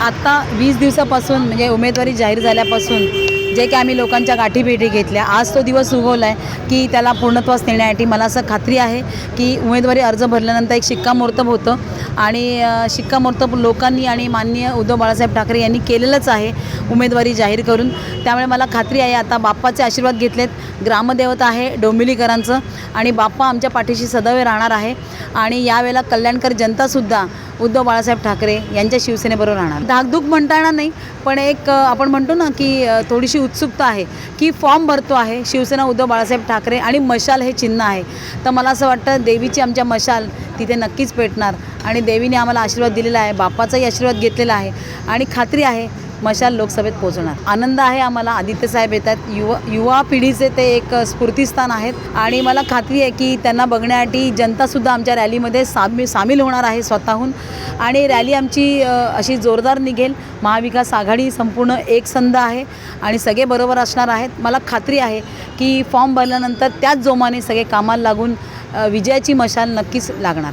आत्ता वीस दिवसापासून म्हणजे उमेदवारी जाहीर झाल्यापासून जे की आम्ही लोकांच्या गाठीभेटी घेतल्या. आज तो दिवस उगवला आहे की त्याला पूर्णत्वास नेण्यासाठी मला असं खात्री आहे की उमेदवारी अर्ज भरल्यानंतर एक शिक्कामोर्तब होतं. आणि शिक्कामोर्तब लोकांनी आणि माननीय उद्धव बाळासाहेब ठाकरे यांनी केलेलंच आहे उमेदवारी जाहीर करून. त्यामुळे मला खात्री आहे आता बाप्पाचे आशीर्वाद घेतलेत. ग्रामदेवता आहे डोंबिवलीकरांचं आणि बाप्पा आमच्या पाठीशी सदैव राहणार आहे. आणि यावेळेला कल्याणकर जनतासुद्धा उद्धव बाळासाहेब ठाकरे यांच्या शिवसेनेबरोबर राहणार. धाकधूक म्हणता येणार नाही पण एक आपण म्हणतो ना की थोडीशी उत्सुकता आहे की फॉर्म भरतो आहे. शिवसेना उद्धव बाळासाहेब ठाकरे आणि मशाल हे चिन्ह आहे. तर मला असं वाटतं देवीची आमच्या मशाल तिथे नक्कीच पेटणार. आणि देवीने आम्हाला आशीर्वाद दिलेला आहे. बापाचाही आशीर्वाद घेतलेला आहे. आणि खात्री आहे मशाल लोकसभेत पोहोचणार. आनंद आहे आम्हाला. आदित्य साहेब येतात. युवा युवा पिढीचे ते एक स्फूर्तीस्थान आहेत. आणि मला खात्री आहे की त्यांना बघण्यासाठी जनतासुद्धा आमच्या रॅलीमध्ये सामी सामील होणार आहे स्वतःहून. आणि रॅली आमची अशी जोरदार निघेल. महाविकास आघाडी संपूर्ण एकसंध आहे आणि सगळे बरोबर असणार आहेत. मला खात्री आहे की फॉर्म भरल्यानंतर त्याच जोमाने सगळे कामाला लागून विजयाची मशाल नक्कीच लागणार.